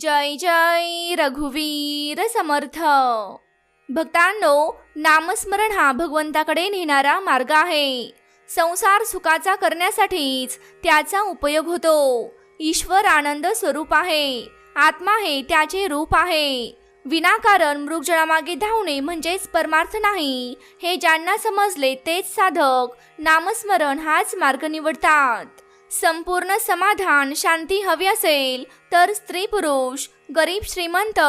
जय जय रघुवीर समर्थ. भक्तांनो नामस्मरण हा भगवंताकडे नेणारा मार्ग आहे. संसार सुखाचा करण्यासाठीच त्याचा उपयोग होतो. ईश्वर आनंद स्वरूप आहे. आत्मा हे त्याचे रूप आहे. विनाकारण मृगजळामागे धावणे म्हणजेच परमार्थ नाही. हे ज्यांना समजले तेच साधक नामस्मरण हाच मार्ग निवडतात. संपूर्ण समाधान शांती हवी असेल तर स्त्री पुरुष गरीब श्रीमंत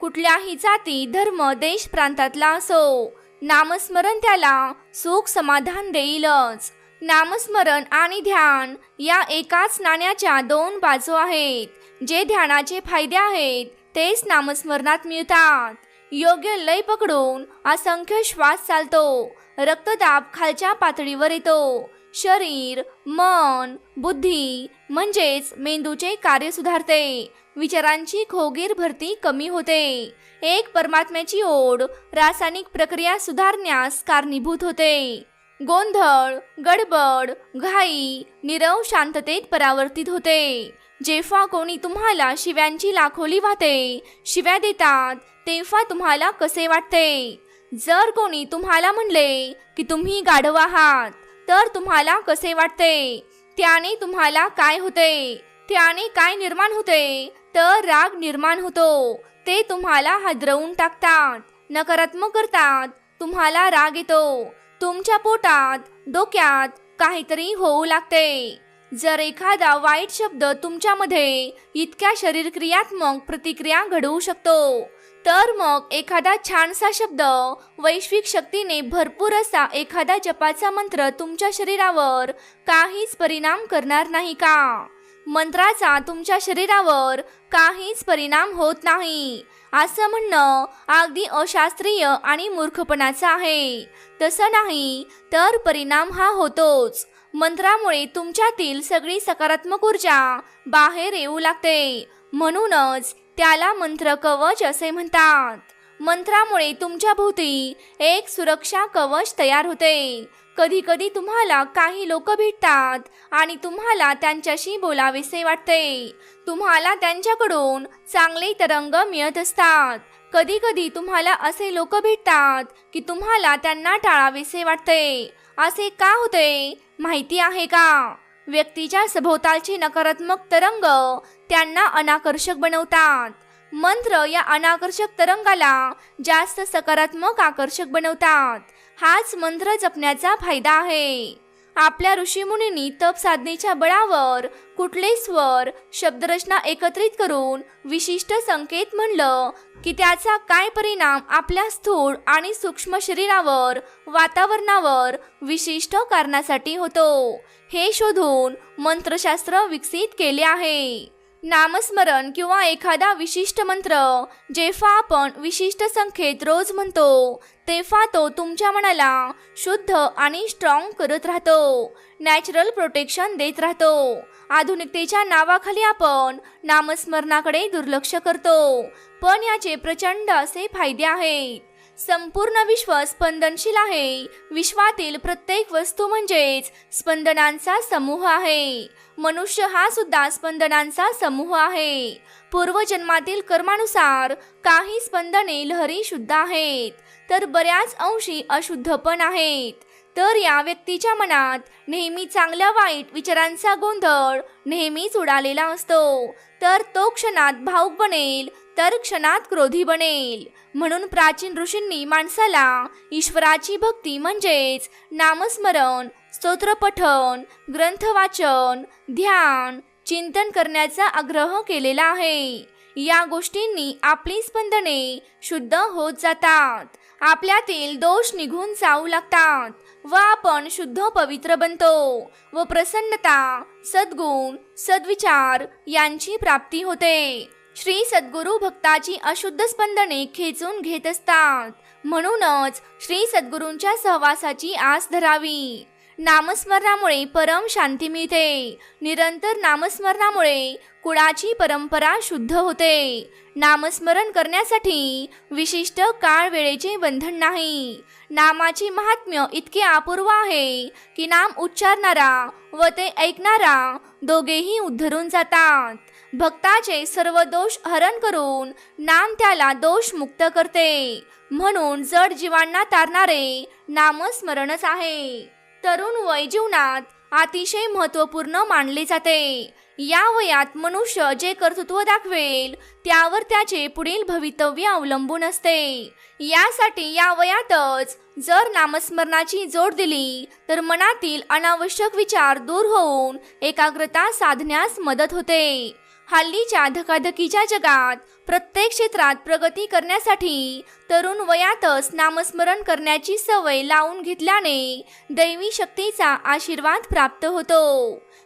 कुठल्याही जाती धर्म देश प्रांतातला असो. नामस्मरण त्याला सुख समाधान देईलच. नामस्मरण आणि ध्यान या एकाच नाण्याच्या दोन बाजू आहेत. जे ध्यानाचे फायदे आहेत तेच नामस्मरणात मिळतात. योग्य लय पकडून असंख्य श्वास चालतो. रक्तदाब खालच्या पातळीवर येतो. शरीर मन बुद्धी म्हणजेच मेंदूचे कार्य सुधारते. विचारांची खोगीर भरती कमी होते. एक परमात्म्याची ओढ रासायनिक प्रक्रिया सुधारण्यास कारणीभूत होते. गोंधळ गडबड घाई निरव शांततेत परावर्तित होते. जेव्हा कोणी तुम्हाला शिव्यांची लाखोली वाहते शिव्या देतात तेव्हा तुम्हाला कसे वाटते? जर कोणी तुम्हाला म्हणले की तुम्ही गाढव आहात तर तुम्हाला कसे वाटते? त्याने तुम्हाला काय होते? त्याने काय निर्माण होते? तर राग निर्माण होतो. ते तुम्हाला हादरवून टाकतात. नकारात्मक करतात. तुम्हाला राग येतो. तुमच्या पोटात डोक्यात काहीतरी होऊ लागते. जर एखादा वाईट शब्द तुमच्यामध्ये इतक्या शरीर क्रियात्मक प्रतिक्रिया घडवू शकतो तर मग एखादा छानसा शब्द वैश्विक शक्तीने भरपूर असा एखादा जपाचा मंत्र तुमच्या शरीरावर काहीच परिणाम करणार नाही का? मंत्राचा तुमच्या शरीरावर काहीच परिणाम होत नाही. असं म्हणणं अगदी अशास्त्रीय आणि मूर्खपणाचं आहे. तसं नाही तर परिणाम हा होतोच. मंत्रामुळे तुमच्यातील सगळी सकारात्मक ऊर्जा बाहेर येऊ लागते. म्हणूनच त्याला मंत्र कवच असे म्हणतात. मंत्रामुळे तुमच्या भोवती एक सुरक्षा कवच तयार होते. कधी कधी तुम्हाला काही लोक भेटतात आणि तुम्हाला त्यांच्याशी बोलावेसे वाटते. तुम्हाला त्यांच्याकडून चांगले तरंग मिळत असतात. कधी कधी तुम्हाला असे लोक भेटतात की तुम्हाला त्यांना टाळावेसे वाटते. असे का होते? माहिती आहे का? व्यक्तीच्या सभोवतालचे नकारात्मक तरंग त्यांना अनाकर्षक बनवतात. मंत्र या अनाकर्षक तरंगाला जास्त सकारात्मक आकर्षक बनवतात. हाच मंत्र जपण्याचा फायदा आहे. आपल्या ऋषीमुनींनी तप साधनेच्या बळावर कुठले स्वर शब्दरचना एकत्रित करून विशिष्ट संकेत म्हणलं की त्याचा काय परिणाम आपल्या स्थूळ आणि सूक्ष्म शरीरावर वातावरणावर विशिष्ट कारणासाठी होतो. हे शोधून मंत्रशास्त्र विकसित केले आहे. नामस्मरण किंवा एखादा विशिष्ट मंत्र जेव्हा आपण विशिष्ट संख्येत रोज म्हणतो तेव्हा तो तुमच्या मनाला शुद्ध आणि स्ट्रॉंग करत राहतो नॅचरल प्रोटेक्शन देत राहतो. आधुनिकतेच्या नावाखाली आपण नामस्मरणाकडे दुर्लक्ष करतो पण याचे प्रचंड असे फायदे आहेत. संपूर्ण विश्व स्पंदनशील आहे. विश्वातील प्रत्येक वस्तू म्हणजेच स्पंदनांचा समूह आहे. मनुष्य हा सुद्धा स्पंदनांचा समूह आहे. पूर्वजन्मातील कर्मानुसार काही स्पंदने लहरी शुद्ध आहेत तर बऱ्याच अंशी अशुद्ध पण आहेत. तर या व्यक्तीच्या मनात नेहमी चांगल्या वाईट विचारांचा गोंधळ नेहमीच उडालेला असतो. तर तो क्षणात भाऊक बनेल तर क्षणात क्रोधी बनेल. म्हणून प्राचीन ऋषींनी माणसाला ईश्वराची भक्ती म्हणजेच नामस्मरण स्तोत्रपठन ग्रंथ वाचन ध्यान चिंतन करण्याचा आग्रह केलेला आहे. या गोष्टींनी आपली स्पंदने शुद्ध होत जातात. आपल्यातील दोष निघून जाऊ लागतात व आपण शुद्ध पवित्र बनतो व प्रसन्नता सद्गुण सद्विचार यांची प्राप्ती होते. श्री सद्गुरू भक्ताची अशुद्ध स्पंदने खेचून घेत असतात. म्हणूनच श्री सद्गुरूंच्या सहवासाची आस धरावी. नामस्मरणामुळे परम शांती मिळते. निरंतर नामस्मरणामुळे कुळाची परंपरा शुद्ध होते. नामस्मरण करण्यासाठी विशिष्ट काळ वेळेचे बंधन नाही. नामाचे महात्म्य इतके अपूर्व आहे की नाम उच्चारणारा व ते ऐकणारा दोघेही उद्धरून जातात. भक्ताचे सर्व दोष हरण करून नाम त्याला दोष मुक्त करते. म्हणून जड जीवांना तारणारे नामस्मरणच आहे. तरुण वय जीवनात अतिशय महत्त्वपूर्ण मानले जाते. या वयात मनुष्य जे कर्तृत्व दाखवेल त्यावर त्याचे पुढील भवितव्य अवलंबून असते. यासाठी या वयातच जर नामस्मरणाची जोड दिली तर मनातील अनावश्यक विचार दूर होऊन एकाग्रता साधण्यास मदत होते. हल्लीच्या धकाधकीच्या जगात प्रत्येक क्षेत्रात प्रगती करण्यासाठी तरुण वयातच नामस्मरण करण्याची सवय लावून घेतल्याने दैवी शक्तीचा आशीर्वाद प्राप्त होतो.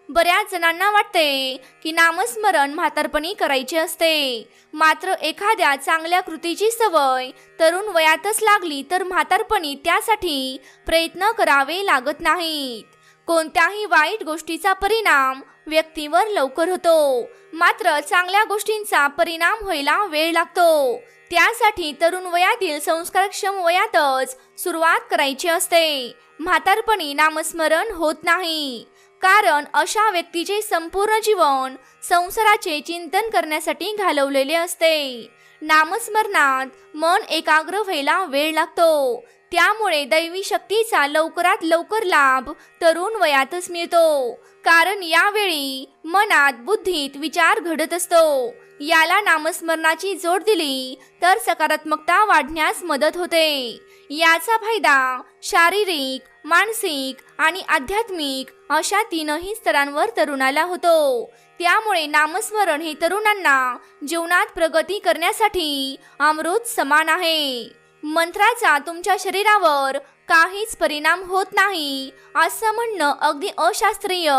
बऱ्याच जणांना वाटते की नामस्मरण म्हातारपणी करायचे असते. मात्र एखाद्या चांगल्या कृतीची सवय तरुण वयातच लागली तर म्हातारपणी त्यासाठी प्रयत्न करावे लागत नाहीत. कोणत्याही वाईट गोष्टीचा परिणाम व्यक्तीवर लवकर होतो. मात्र चांगल्या गोष्टींचा परिणाम व्हायला वेळ लागतो. त्यासाठी तरुण वयातील संस्कारक्षम वयातच सुरुवात करायची असते. म्हातारपणी नामस्मरण होत नाही. कारण अशा व्यक्तीचे संपूर्ण जीवन संसाराचे चिंतन करण्यासाठी घालवलेले असते. नामस्मरणात मन एकाग्र व्हायला वेळ लागतो. त्यामुळे दैवी शक्तीचा लवकरात लवकर लाभ तरुण वयातच मिळतो. कारण यावेळी मनात बुद्धीत विचार घडत असतो. याला नामस्मरणाची जोड दिली तर सकारात्मकता वाढण्यास मदत होते. याचा फायदा शारीरिक मानसिक आणि आध्यात्मिक अशा तीनही स्तरांवर तरुणाला होतो. त्यामुळे नामस्मरण हे तरुणांना जीवनात प्रगती करण्यासाठी अमृत समान आहे. मंत्राचा तुमच्या शरीरावर काहीच परिणाम होत नाही असं म्हणणं अगदी अशास्त्रीय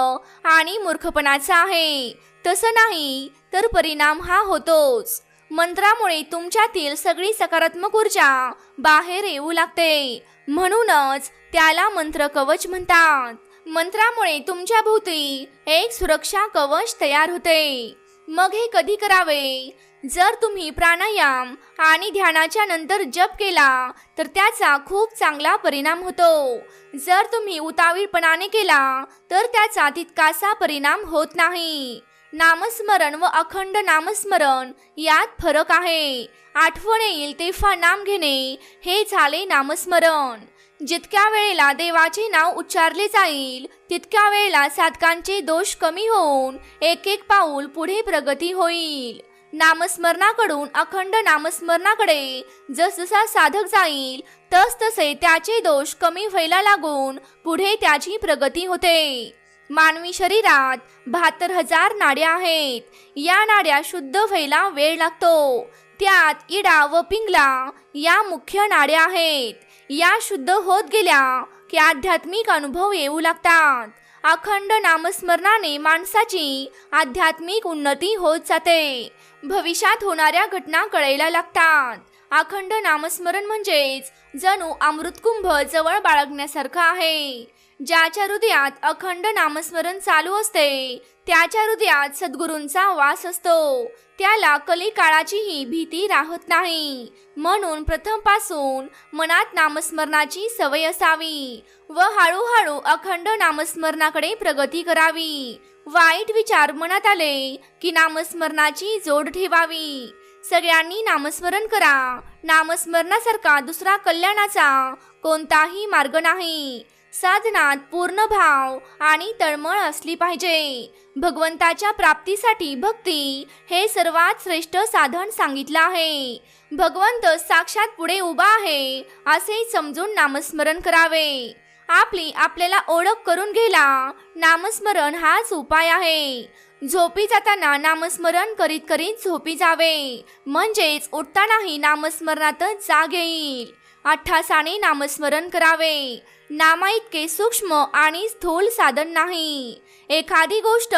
आणि मूर्खपणाचं आहे. तसं नाही तर परिणाम हा होतोच. मंत्रामुळे तुमच्यातील सगळी सकारात्मक ऊर्जा बाहेर येऊ लागते. म्हणूनच त्याला मंत्र कवच म्हणतात. मंत्रामुळे तुमच्या भोवती एक सुरक्षा कवच तयार होते. मग हे कधी करावे? जर तुम्ही प्राणायाम आणि ध्यानाच्या नंतर जप केला तर त्याचा खूप चांगला परिणाम होतो. जर तुम्ही उतावीळपणाने केला तर त्याचा तितकासा परिणाम होत नाही. नामस्मरण व अखंड नामस्मरण यात फरक आहे. आठवण येईल तेव्हा नाम घेणे हे झाले नामस्मरण. जितक्या वेळेला देवाचे नाव उच्चारले जाईल तितक्या वेळेला साधकांचे दोष कमी होऊन एक एक पाऊल पुढे प्रगती होईल. नामस्मरणाकडून अखंड नामस्मरणाकडे जसजसा साधक जाईल तस तसे त्याचे दोष कमी व्हायला लागून पुढे त्याची प्रगती होते. मानवी शरीरात बहात्तर हजार नाड्या आहेत. या नाड्या शुद्ध व्हायला वेळ लागतो. त्यात इडा व पिंगला या मुख्य नाड्या आहेत. या शुद्ध होत गेल्या की आध्यात्मिक अनुभव येऊ लागतात. अखंड नामस्मरणाने माणसाची आध्यात्मिक उन्नती होत जाते. भविष्यात होणाऱ्या घटना कळायला लागतात. अखंड नामस्मरण म्हणजेच जणू अमृतकुंभ जवळ बाळगण्यासारखं आहे. ज्याच्या हृदयात अखंड नामस्मरण चालू असते त्याच्या हृदयात सद्गुरूंचा वास असतो. त्याला कली काळाचीही भीती राहत नाही. म्हणून प्रथमपासून मनात नामस्मरणाची सवय असावी व हळूहळू अखंड नामस्मरणाकडे प्रगती करावी. वाईट विचार मनात आले की नामस्मरणाची जोड ठेवावी. सगळ्यांनी नामस्मरण करा. नामस्मरणासारखा दुसरा कल्याणाचा कोणताही मार्ग नाही. साधनात पूर्ण भाव आणि तळमळ असली पाहिजे. भगवंताच्या प्राप्तीसाठी भक्ती हे सर्वात श्रेष्ठ साधन सांगितलं आहे. भगवंत साक्षात पुढे उभा आहे असे समजून नामस्मरण करावे. आपली आपल्याला ओळख करून घ्यायला नामस्मरण हाच उपाय आहे. झोपी जाताना नामस्मरण करीत करीत झोपी जावे म्हणजेच उठतानाही नामस्मरणातच जाग येईल. अठ्ठासाने नामस्मरण करावे. नामा इतके सूक्ष्म आणि स्थूल साधन नाही. एखादी गोष्ट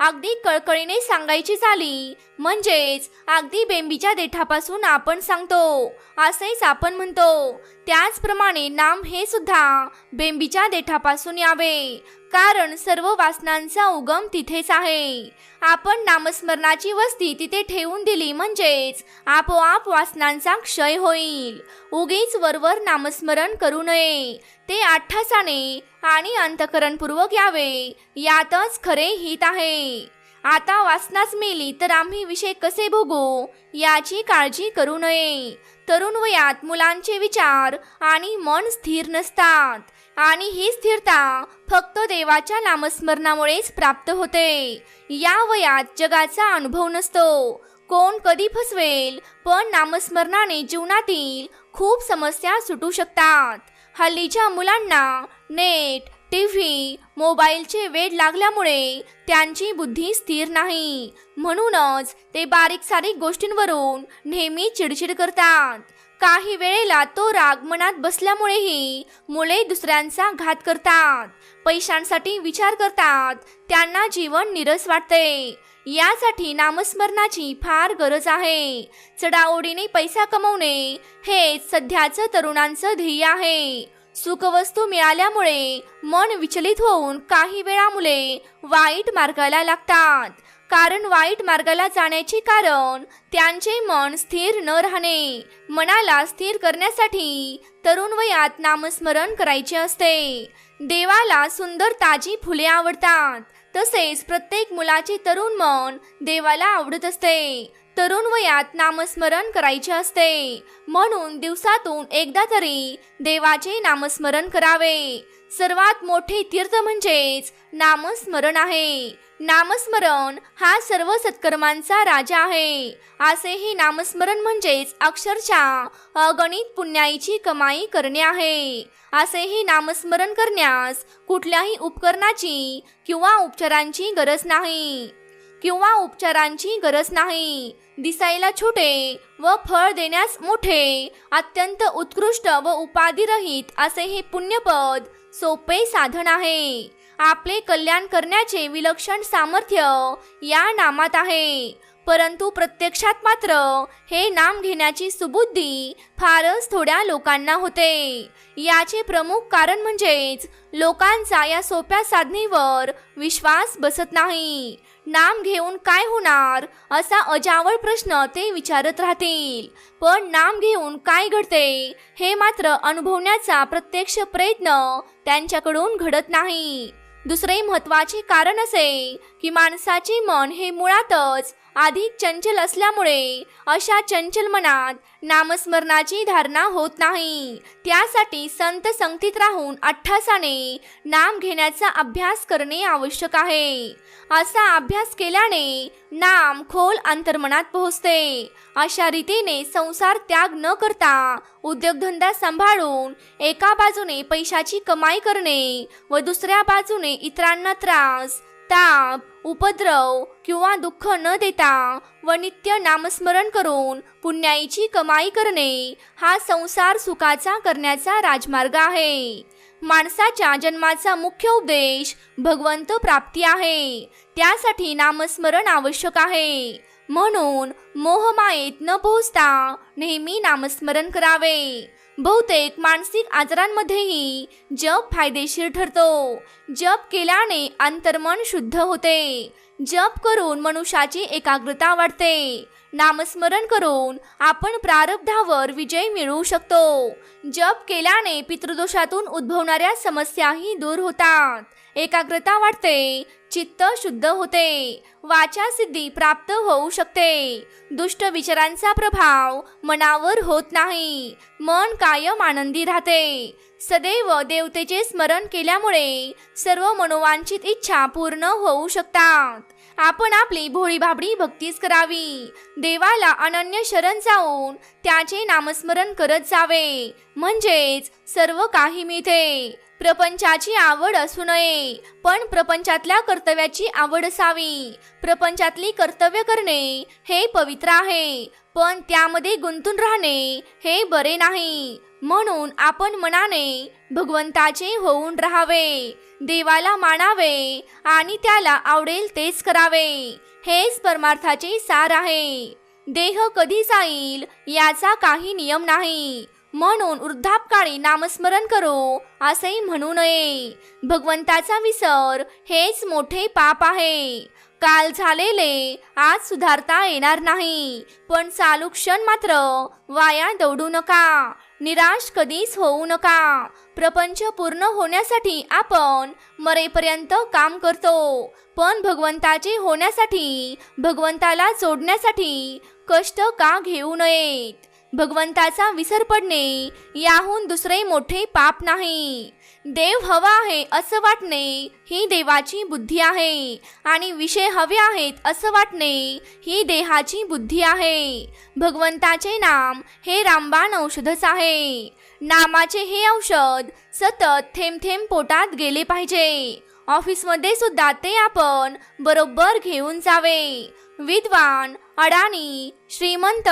अगदी कळकळीने सांगायची झाली म्हणजेच अगदी बेंबीच्या देठापासून आपण सांगतो असेच आपण म्हणतो. त्याचप्रमाणे नाम हे सुद्धा बेंबीच्या देठापासून यावे. कारण सर्व वासनांचा उगम तिथेच आहे. आपण नामस्मरणाची वस्ती तिथे ठेवून दिली म्हणजेच आपोआप वासनांचा क्षय होईल. उगीच वरवर नामस्मरण करू नये. ते आठ्ठासाने आणि अंतकरणपूर्वक यावे. यातच खरे हित आहे. आता वासनाच मेली तर आम्ही विषय कसे भोगू? याची काळजी करू नये. तरुण वयात मुलांचे विचार आणि मन स्थिर नसतात. आणि ही स्थिरता फक्त देवाच्या नामस्मरणामुळेच प्राप्त होते. या वयात जगाचा अनुभव नसतो. कोण कधी फसवेल पण नामस्मरणाने जीवनातील खूप समस्या सुटू शकतात. हल्लीच्या मुलांना नेट टी व्ही मोबाईलचे वेड लागल्यामुळे त्यांची बुद्धी स्थिर नाही. म्हणूनच ते बारीक सारीक गोष्टींवरून नेहमी चिडचिड करतात. काही वेळेला तो राग मनात बसल्यामुळेही मुले दुसऱ्यांचा घात करतात. पैशांसाठी विचार करतात. त्यांना जीवन निरस वाटते. यासाठी नामस्मरणाची फार गरज आहे. चढाओढीने पैसा कमवणे हे सध्याचं तरुणांचं ध्येय आहे. सुखवस्तू मिळाल्यामुळे मन विचलित होऊन काही वेळा मुले वाईट मार्गाला लागतात. कारण वाईट मार्गाला जाण्याचे कारण त्यांचे मन स्थिर न राहणे. मनाला स्थिर करण्यासाठी तरुण वयात नामस्मरण करायचे असते. देवाला सुंदर ताजी फुले आवडतात. तसेच प्रत्येक मुलाचे तरुण मन देवाला आवडत असते. तरुण वयात नामस्मरण करायचे असते. म्हणून दिवसातून एकदा तरी देवाचे नामस्मरण करावे. सर्वात मोठे तीर्थ म्हणजेच नामस्मरण आहे. नामस्मरण हा सर्व सत्कर्मांचा राजा आहे. असेही नामस्मरण म्हणजेच अक्षरशः अगणित पुण्याईची कमाई करणे आहे. असेही नामस्मरण करण्यास कुठल्याही उपकरणाची किंवा उपचारांची गरज नाही. किंवा उपचारांची गरज नाही. दिसायला छोटे व फळ देण्यास मोठे अत्यंत उत्कृष्ट व उपाधिरहित असे हे पुण्यपद सोपे साधन आहे. आपले कल्याण करण्याचे विलक्षण सामर्थ्य या नामात आहे. परंतु प्रत्यक्षात मात्र हे नाम घेण्याची सुबुद्धी फारच थोड्या लोकांना होते. याचे प्रमुख कारण म्हणजेच लोकांचा या सोप्या साधनेवर विश्वास बसत नाही. नाम घेऊन काय होणार असा अजावळ प्रश्न ते विचारत राहतील. पण नाम घेऊन काय घडते हे मात्र अनुभवण्याचा प्रत्यक्ष प्रयत्न त्यांच्याकडून घडत नाही. दुसरे महत्त्वाचे कारण असे की माणसाचे मन हे मुळातच आधी चंचल असल्यामुळे अशा चंचल मनात नामस्मरणाची धारणा होत नाही. त्यासाठी संत संगतीत राहून अठ्ठासाने नाम घेण्याचा अभ्यास करणे आवश्यक आहे. असा अभ्यास केल्याने नाम खोल अंतर्मनात पोहोचते. अशा रीतीने संसार त्याग न करता उद्योगधंदा सांभाळून एका बाजूने पैशाची कमाई करणे व दुसऱ्या बाजूने इतरांना त्रास ताप उपद्रव किंवा दुःख न देता व नित्य नामस्मरण करून पुण्याईची कमाई करणे हा संसार सुखाचा करण्याचा राजमार्ग आहे. माणसाच्या जन्माचा मुख्य उद्देश भगवंत प्राप्ती आहे. त्यासाठी नामस्मरण आवश्यक आहे. म्हणून मोहमायेत न पोहोचता नेहमी नामस्मरण करावे. बहुतेक मानसिक आजारांमध्येही जप फायदेशीर ठरतो. जप केल्याने अंतर्मन शुद्ध होते. जप करून मनुष्याची एकाग्रता वाढते. नामस्मरण करून आपण प्रारब्धावर विजय मिळवू शकतो. जप केल्याने पितृदोषातून उद्भवणाऱ्या समस्याही दूर होतात. एकाग्रता वाढते चित्त शुद्ध होते. वाचा सिद्धी प्राप्त होऊ शकते. दुष्ट विचारांचा प्रभाव मनावर होत नाही. मन कायम आनंदी राहते. सदैव देवतेचे स्मरण केल्यामुळे सर्व मनोवांछित इच्छा पूर्ण होऊ शकतात. आपण आपली भोळी भाबडी भक्तीच करावी. देवाला अनन्य शरण जाऊन त्याचे नामस्मरण करत जावे. म्हणजेच सर्व काही मिळते. प्रपंचाची आवड असू नये पण प्रपंचातल्या कर्तव्याची आवड असावी. प्रपंचातली कर्तव्य करणे हे पवित्र आहे पण त्यामध्ये गुंतून राहणे हे बरे नाही. म्हणून आपण मनाने भगवंताचे होऊन राहावे देवाला मानावे आणि त्याला आवडेल तेच करावे. हेच परमार्थाचे सार आहे. देह कधी जाईल याचा काही नियम नाही. म्हणून वृद्धापकाळी नामस्मरण करो असंही म्हणू नये. भगवंताचा विसर हेच मोठे पाप आहे. काल झालेले आज सुधारता येणार नाही. पण चालू क्षण मात्र वाया दौडू नका. निराश कधीच होऊ नका. प्रपंच पूर्ण होण्यासाठी आपण मरेपर्यंत काम करतो. पण भगवंताचे होण्यासाठी भगवंताला जोडण्यासाठी कष्ट का घेऊ नयेत? भगवंताचा विसर पडणे याहून दुसरे मोठे पाप नाही. देव हवा आहे असं वाटणे ही देवाची बुद्धी आहे. आणि विषय हवे आहेत असं वाटणे ही देहाची बुद्धी आहे. भगवंताचे नाम हे रामबाण औषधच आहे. नामाचे हे औषध सतत थेंब थेंब पोटात गेले पाहिजे. ऑफिसमध्ये सुद्धा ते आपण बरोबर घेऊन जावे. विद्वान अडाणी श्रीमंत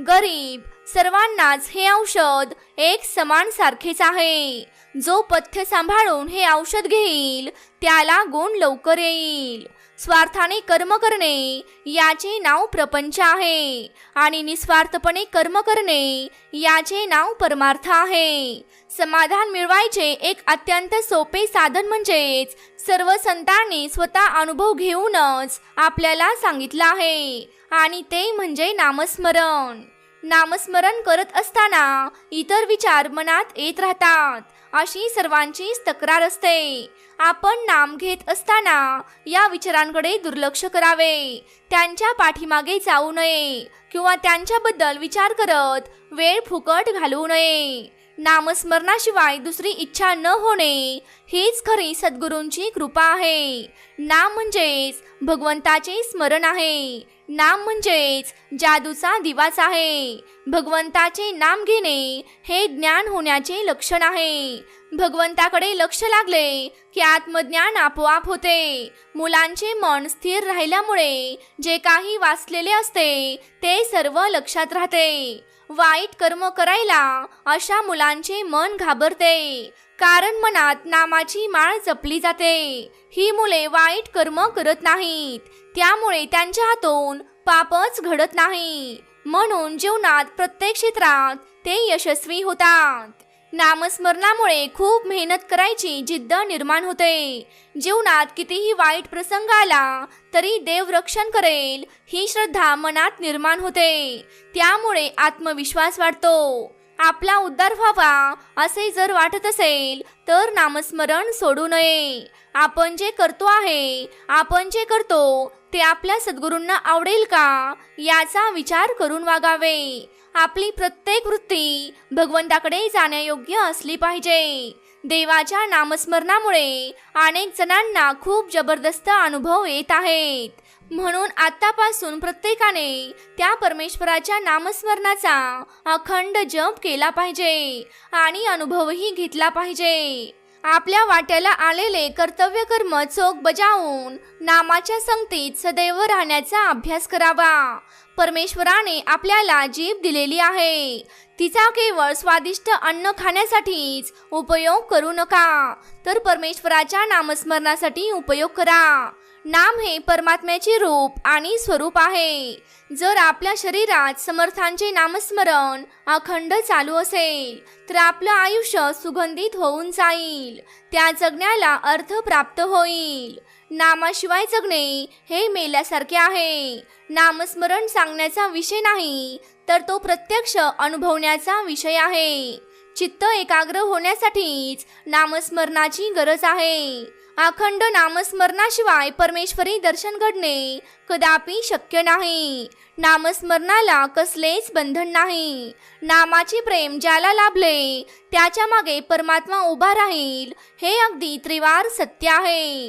गरीब सर्वांनाच हे औषध एक समान सारखेच आहे. जो पथ्य सांभाळून हे औषध घेईल त्याला गुण लवकर येईल. स्वार्थाने कर्म करणे याचे नाव प्रपंच आहे. आणि निस्वार्थपणे कर्म करणे याचे नाव परमार्थ आहे. समाधान मिळवायचे एक अत्यंत सोपे साधन म्हणजेच सर्व संतांनी स्वतः अनुभव घेऊनच आपल्याला सांगितलं आहे. आणि ते म्हणजे नामस्मरण. नामस्मरण करत असताना इतर विचार मनात येत राहतात. अशी सर्वांचीच तक्रार असते. आपण नाम घेत असताना या विचारांकडे दुर्लक्ष करावे. त्यांच्या पाठीमागे जाऊ नये किंवा त्यांच्याबद्दल विचार करत वेळ फुकट घालवू नये. नामस्मरणाशिवाय दुसरी इच्छा न होणे हीच खरी सद्गुरूंची कृपा आहे. नाम म्हणजेच भगवंताचे स्मरण आहे. नाम म्हणजेच जादूचा दिवाच आहे. भगवंताचे नाम घेणे हे ज्ञान होण्याचे लक्षण आहे. भगवंताकडे लक्ष लागले की आत्मज्ञान आपोआप होते. मुलांचे मन स्थिर राहिल्यामुळे जे काही वाचलेले असते ते सर्व लक्षात राहते. वाईट कर्म करायला अशा मुलांचे मन घाबरते. कारण मनात नामाची माळ जपली जाते. ही मुले वाईट कर्म करत नाहीत. त्यामुळे त्यांच्या हातून पापच घडत नाही. म्हणून जीवनात प्रत्येक क्षेत्रात ते यशस्वी होतात. नामस्मरणामुळे खूप मेहनत करायची जिद्द निर्माण होते. जीवनात कितीही वाईट प्रसंग आला तरी देव रक्षण करेल ही श्रद्धा मनात निर्माण होते. त्यामुळे आत्मविश्वास वाढतो. आपला उद्धार व्हावा असे जर वाटत असेल तर नामस्मरण सोडू नये. आपण जे करतो आहे आपण जे करतो ते आपल्या सद्गुरूंना आवडेल का याचा विचार करून वागावे. आपली प्रत्येक वृत्ती भगवंताकडे जाण्यायोग्य असली पाहिजे. देवाच्या नामस्मरणामुळे अनेक जणांना खूप जबरदस्त अनुभव येत आहेत. म्हणून आतापासून प्रत्येकाने त्या परमेश्वराच्या नामस्मरणाचा अखंड जप केला पाहिजे आणि अनुभवही घेतला पाहिजे. आपल्या वाट्याला आलेले कर्तव्य कर्म चोख बजावून नामाच्या संगतीत सदैव राहण्याचा अभ्यास करावा. परमेश्वराने आपल्याला जीभ दिलेली आहे. तिचा केवळ स्वादिष्ट अन्न खाण्यासाठीच उपयोग करू नका. तर परमेश्वराच्या नामस्मरणासाठी उपयोग करा. नाम हे परमात्म्याचे रूप आणि स्वरूप आहे. जर आपल्या शरीरात समर्थांचे नामस्मरण अखंड चालू असेल तर आपलं आयुष्य सुगंधित होऊन जाईल. त्या जगण्याला अर्थ प्राप्त होईल. नामाशिवाय जगणे हे मेल्यासारखे आहे. नामस्मरण सांगण्याचा विषय नाही तर तो प्रत्यक्ष अनुभवण्याचा विषय आहे. चित्त एकाग्र होण्यासाठीच नामस्मरणाची गरज आहे. अखंड नामस्मरणाशिवाय परमेश्वरी दर्शन घडणे कदापि शक्य नाही. नामस्मरणाला कसलेच बंधन नाही. नामाचे प्रेम ज्याला लाभले त्याच्यामागे परमात्मा उभा राहील हे अगदी त्रिवार सत्य आहे.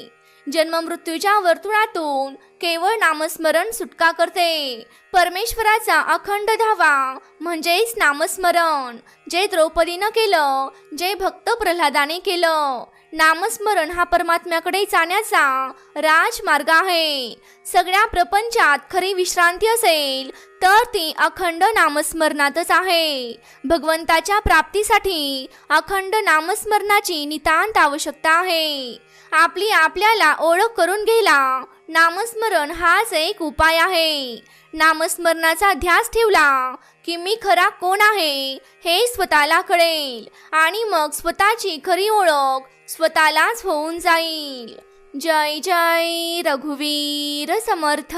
जन्ममृत्यूच्या वर्तुळातून केवळ नामस्मरण सुटका करते. परमेश्वराचा अखंड धावा म्हणजेच नामस्मरण जे द्रौपदीनं केलं जे भक्त प्रल्हादाने केलं नामस्मरण हा परमात्म्याकडे जाण्याचा राजमार्ग आहे. सगळ्या प्रपंचात खरी विश्रांती असेल तर ती अखंड नामस्मरणातच आहे. भगवंताच्या प्राप्तीसाठी अखंड नामस्मरणाची नितांत आवश्यकता आहे. आपली आपल्याला ओळख करून घ्यायला नामस्मरण हाच एक उपाय आहे. नामस्मरणाचा ध्यास ठेवला की मी खरा कोण आहे हे स्वतःला कळेल आणि मग स्वतःची खरी ओळख स्वतःलाच होऊन जाईल. जय जय रघुवीर समर्थ.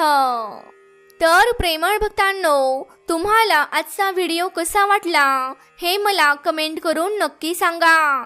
तर प्रेमळ भक्तांनो तुम्हाला आजचा व्हिडिओ कसा वाटला हे मला कमेंट करून नक्की सांगा.